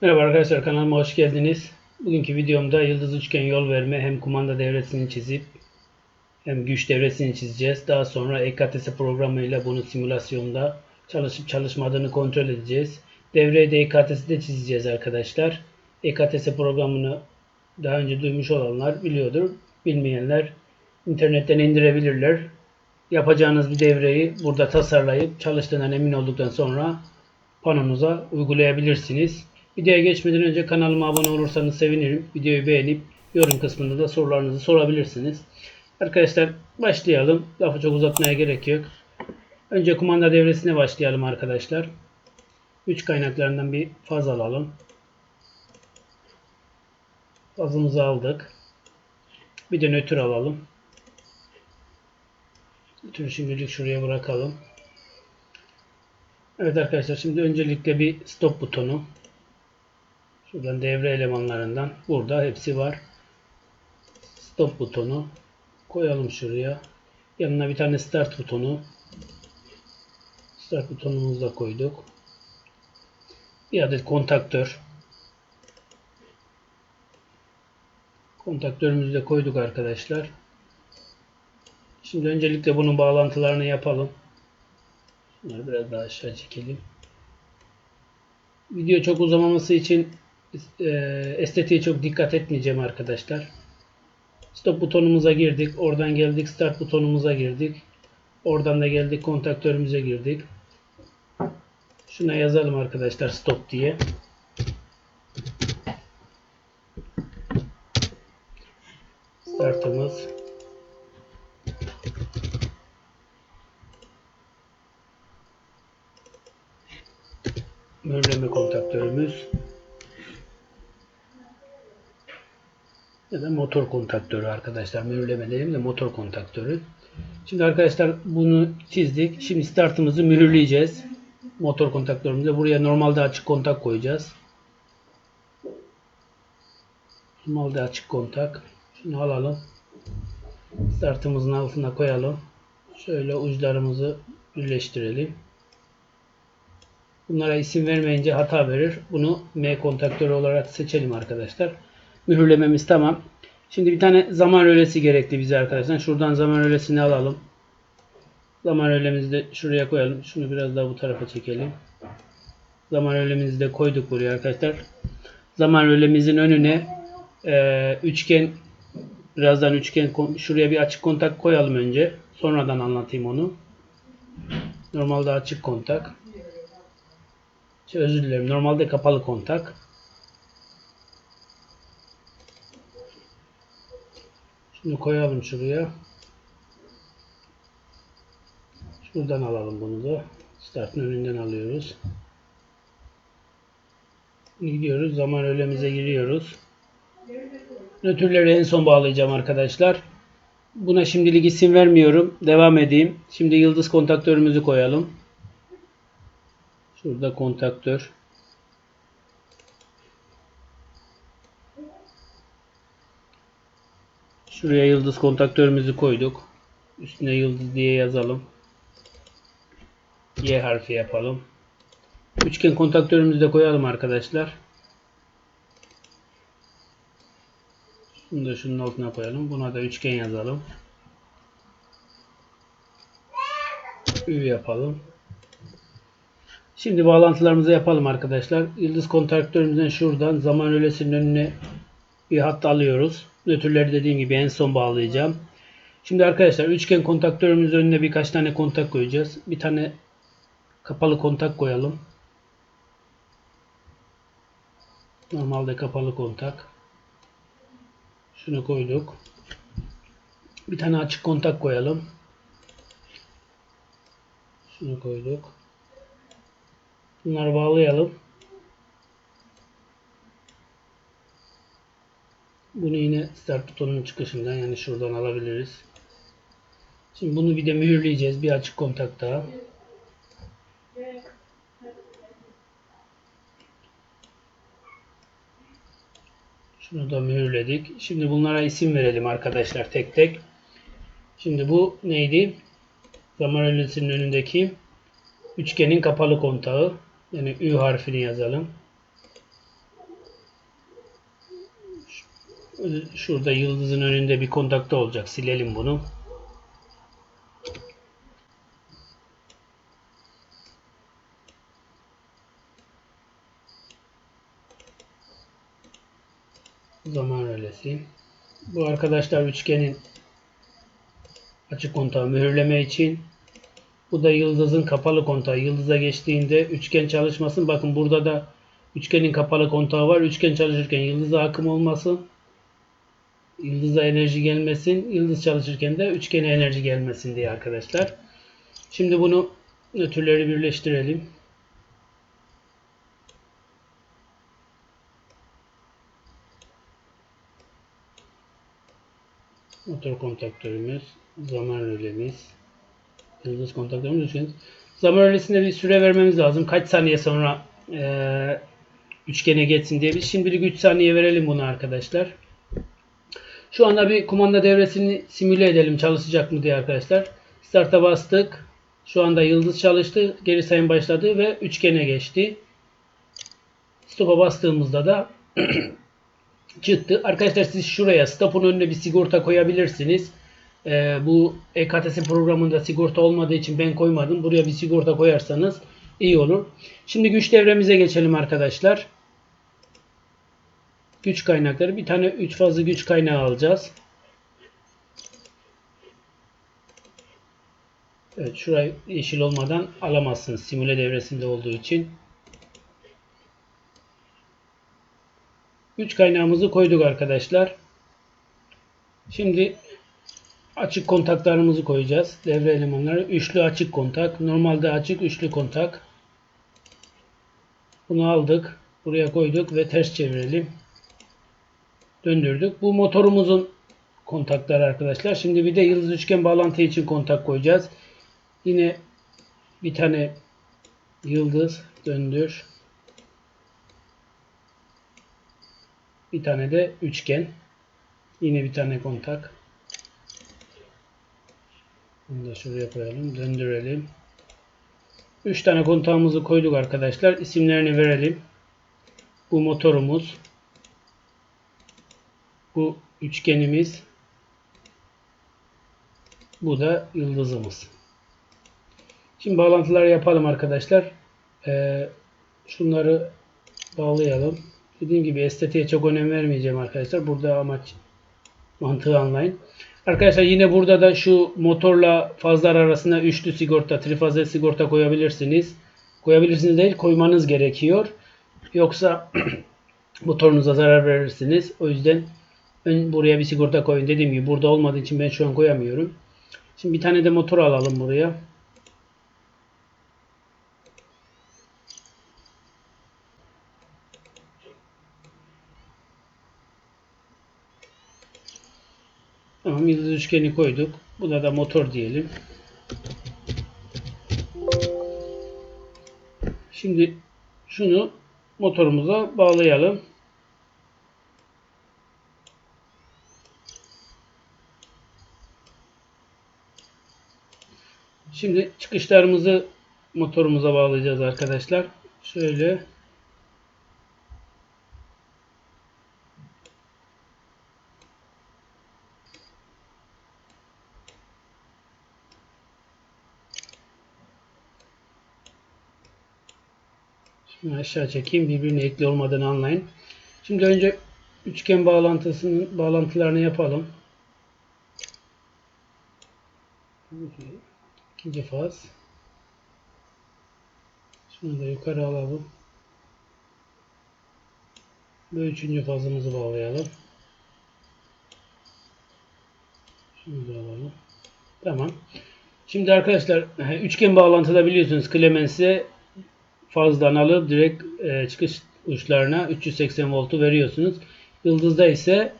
Merhaba arkadaşlar kanalıma hoş geldiniz. Bugünkü videomda yıldız üçgen yol verme hem kumanda devresini çizip hem güç devresini çizeceğiz. Daha sonra EKTS programıyla bunu simülasyonda çalışıp çalışmadığını kontrol edeceğiz. Devreyi de EKTS'de çizeceğiz arkadaşlar. EKTS programını daha önce duymuş olanlar biliyordur. Bilmeyenler internetten indirebilirler. Yapacağınız bir devreyi burada tasarlayıp çalıştığından emin olduktan sonra panonuza uygulayabilirsiniz. Videoya geçmeden önce kanalıma abone olursanız sevinirim. Videoyu beğenip yorum kısmında da sorularınızı sorabilirsiniz. Arkadaşlar başlayalım. Lafı çok uzatmaya gerek yok. Önce kumanda devresine başlayalım arkadaşlar. Güç kaynaklarından bir faz alalım. Fazımızı aldık. Bir de nötr alalım. Nötrü şimdilik şuraya bırakalım. Evet arkadaşlar şimdi öncelikle bir stop butonu. Şuradan devre elemanlarından burada hepsi var. Stop butonu koyalım şuraya. Yanına bir tane start butonu. Start butonumuzu da koyduk. Bir adet kontaktör. Kontaktörümüzü de koyduk arkadaşlar. Şimdi öncelikle bunun bağlantılarını yapalım. Bunları biraz daha aşağı çekelim. Video çok uzamaması için estetiğe çok dikkat etmeyeceğim arkadaşlar. Stop butonumuza girdik. Oradan geldik start butonumuza girdik. Oradan da geldik kontaktörümüze girdik. Şuna yazalım arkadaşlar stop diye. Startımız. Mühürleme kontaktörümüz. Ya da motor kontaktörü arkadaşlar. Mühürleme değil de motor kontaktörü. Şimdi arkadaşlar bunu çizdik. Şimdi startımızı mühürleyeceğiz. Motor kontaktörümüze. Buraya normalde açık kontak koyacağız. Normalde açık kontak. Şunu alalım. Startımızın altına koyalım. Şöyle uçlarımızı birleştirelim. Bunlara isim vermeyince hata verir. Bunu M kontaktörü olarak seçelim arkadaşlar. Mühürlememiz tamam. Şimdi bir tane zaman rölesi gerekli bize arkadaşlar. Şuradan zaman rölesini alalım. Zaman rölemizi de şuraya koyalım. Şunu biraz daha bu tarafa çekelim. Zaman rölemizi de koyduk buraya arkadaşlar. Zaman rölemizin önüne e, üçgen birazdan üçgen şuraya bir açık kontak koyalım önce. Sonradan anlatayım onu. Normalde açık kontak. Şey, özür dilerim. Normalde kapalı kontak. Şunu koyalım şuraya. Şuradan alalım bunu da. Startın önünden alıyoruz. Gidiyoruz. Zaman ölemize giriyoruz. Nötrleri en son bağlayacağım arkadaşlar. Buna şimdilik isim vermiyorum. Devam edeyim. Şimdi yıldız kontaktörümüzü koyalım. Şurada kontaktör. Şuraya yıldız kontaktörümüzü koyduk. Üstüne yıldız diye yazalım. Y harfi yapalım. Üçgen kontaktörümüzü de koyalım arkadaşlar. Bunu da şunun altına koyalım. Buna da üçgen yazalım. Ü yapalım. Şimdi bağlantılarımızı yapalım arkadaşlar. Yıldız kontaktörümüzden şuradan zaman rölesinin önüne bir hat alıyoruz. Nötrleri dediğim gibi en son bağlayacağım. Şimdi arkadaşlar üçgen kontaktörümüzün önüne birkaç tane kontak koyacağız. Bir tane kapalı kontak koyalım. Normalde kapalı kontak. Şunu koyduk. Bir tane açık kontak koyalım. Şunu koyduk. Bunları bağlayalım. Bunu yine start butonunun çıkışından yani şuradan alabiliriz. Şimdi bunu bir de mühürleyeceğiz. Bir açık kontak daha. Şunu da mühürledik. Şimdi bunlara isim verelim arkadaşlar tek tek. Şimdi bu neydi? Zaman rölesinin önündeki üçgenin kapalı kontağı. Yani Ü harfini yazalım. Şurada yıldızın önünde bir kontakta olacak. Silelim bunu. Zaman rölesi. Bu arkadaşlar üçgenin açık kontağı mühürleme için. Bu da yıldızın kapalı kontağı. Yıldıza geçtiğinde üçgen çalışmasın. Bakın burada da üçgenin kapalı kontağı var. Üçgen çalışırken yıldıza akım olmasın. Yıldıza enerji gelmesin. Yıldız çalışırken de üçgene enerji gelmesin diye arkadaşlar. Şimdi bunu nötrleri birleştirelim. Motor kontaktörümüz, zaman rölemiz, yıldız kontaktörümüz için. Zaman rölesinde bir süre vermemiz lazım. Kaç saniye sonra e, üçgene geçsin diye. Biz şimdilik 3 saniye verelim bunu arkadaşlar. Şu anda bir kumanda devresini simüle edelim çalışacak mı diye arkadaşlar. Start'a bastık. Şu anda yıldız çalıştı. Geri sayım başladı ve üçgene geçti. Stop'a bastığımızda da çıktı. Arkadaşlar siz şuraya stop'un önüne bir sigorta koyabilirsiniz. Ee, bu EKTS programında sigorta olmadığı için ben koymadım. Buraya bir sigorta koyarsanız iyi olur. Şimdi güç devremize geçelim arkadaşlar. Güç kaynakları. Bir tane 3 fazla güç kaynağı alacağız. Evet şurayı yeşil olmadan alamazsınız. Simüle devresinde olduğu için. Güç kaynağımızı koyduk arkadaşlar. Şimdi açık kontaklarımızı koyacağız. Devre elemanları. Üçlü açık kontak. Normalde açık üçlü kontak. Bunu aldık. Buraya koyduk ve ters çevirelim. Döndürdük. Bu motorumuzun kontakları arkadaşlar. Şimdi bir de yıldız üçgen bağlantı için kontak koyacağız. Yine bir tane yıldız döndür. Bir tane de üçgen. Yine bir tane kontak. Bunu da şuraya koyalım. Döndürelim. 3 tane kontağımızı koyduk arkadaşlar. İsimlerini verelim. Bu motorumuz. Bu üçgenimiz. Bu da yıldızımız. Şimdi bağlantıları yapalım arkadaşlar. Ee, şunları bağlayalım. Dediğim gibi estetiğe çok önem vermeyeceğim arkadaşlar. Burada amaç mantığı anlayın. Arkadaşlar yine burada da şu motorla fazlar arasında üçlü sigorta, trifaze sigorta koyabilirsiniz. Koyabilirsiniz değil, koymanız gerekiyor. Yoksa motorunuza zarar verirsiniz. O yüzden ön buraya bir sigorta koyun. Dediğim gibi burada olmadığı için ben şu an koyamıyorum. Şimdi bir tane de motor alalım buraya. Tamam yıldız üçgeni koyduk. Buna da motor diyelim. Şimdi şunu motorumuza bağlayalım. Şimdi çıkışlarımızı motorumuza bağlayacağız arkadaşlar. Şöyle Şimdi aşağı çekeyim birbirine ekli olmadığını anlayın. Şimdi önce üçgen bağlantısının bağlantılarını yapalım. İkinci faz. Şunu da yukarı alalım. Ve üçüncü fazımızı bağlayalım. Şunu da alalım. Tamam. Şimdi arkadaşlar üçgen bağlantıda biliyorsunuz Clemens'e fazdan alıp direkt e, çıkış uçlarına 380 voltu veriyorsunuz. Yıldızda ise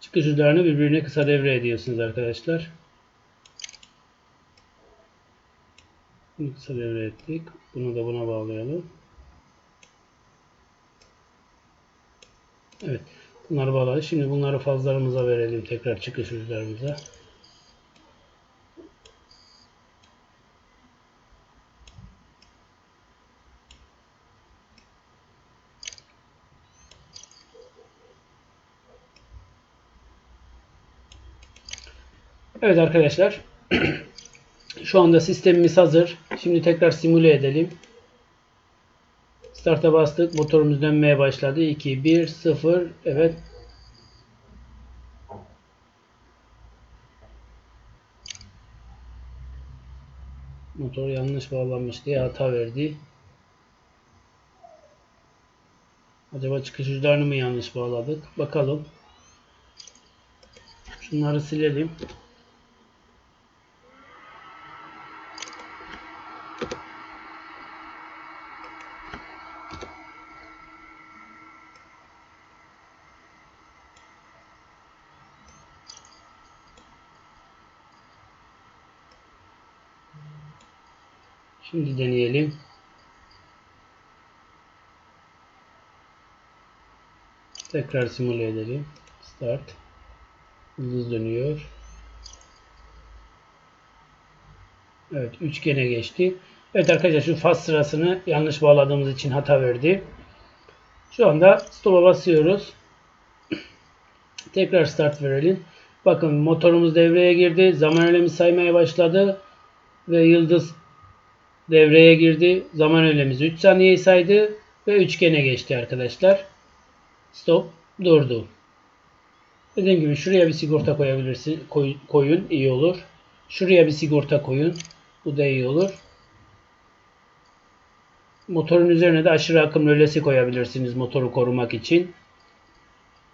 çıkış uçlarını birbirine kısa devre ediyorsunuz arkadaşlar. Bunu kısa devre ettik. Bunu da buna bağlayalım. Evet. Bunları bağladık. Şimdi bunları fazlarımıza verelim. Tekrar çıkış yüzlerimize. Evet arkadaşlar. Şu anda sistemimiz hazır. Şimdi tekrar simüle edelim. Start'a bastık. Motorumuz dönmeye başladı. 2, 1, 0. Evet. Motor yanlış bağlanmış diye hata verdi. Acaba çıkış uçlarını mı yanlış bağladık? Bakalım. Şunları silelim. Şimdi deneyelim. Tekrar simüle edelim. Start. Hızlı dönüyor. Evet üçgene geçti. Evet arkadaşlar şu faz sırasını yanlış bağladığımız için hata verdi. Şu anda stop'a basıyoruz. Tekrar start verelim. Bakın motorumuz devreye girdi. Zaman ölemi saymaya başladı. Ve yıldız devreye girdi. Zaman ölemiz 3 saniye saydı. Ve üçgene geçti arkadaşlar. Stop durdu. Dediğim gibi şuraya bir sigorta koyabilirsin. Koy, koyun iyi olur. Şuraya bir sigorta koyun. Bu da iyi olur. Motorun üzerine de aşırı akım rölesi koyabilirsiniz motoru korumak için.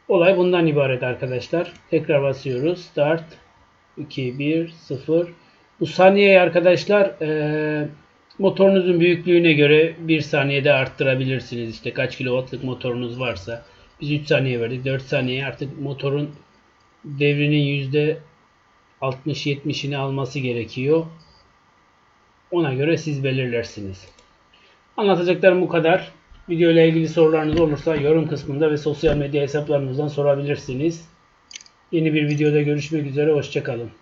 Olay bundan ibaret arkadaşlar. Tekrar basıyoruz. Start. 2, 1, 0. Bu saniyeyi arkadaşlar e, motorunuzun büyüklüğüne göre 1 saniyede arttırabilirsiniz. İşte kaç kilowattlık motorunuz varsa. Biz 3 saniye verdik. 4 saniye artık motorun devrinin %60-70'ini alması gerekiyor. Ona göre siz belirlersiniz. Anlatacaklarım bu kadar. Video ile ilgili sorularınız olursa yorum kısmında ve sosyal medya hesaplarımızdan sorabilirsiniz. Yeni bir videoda görüşmek üzere. Hoşçakalın.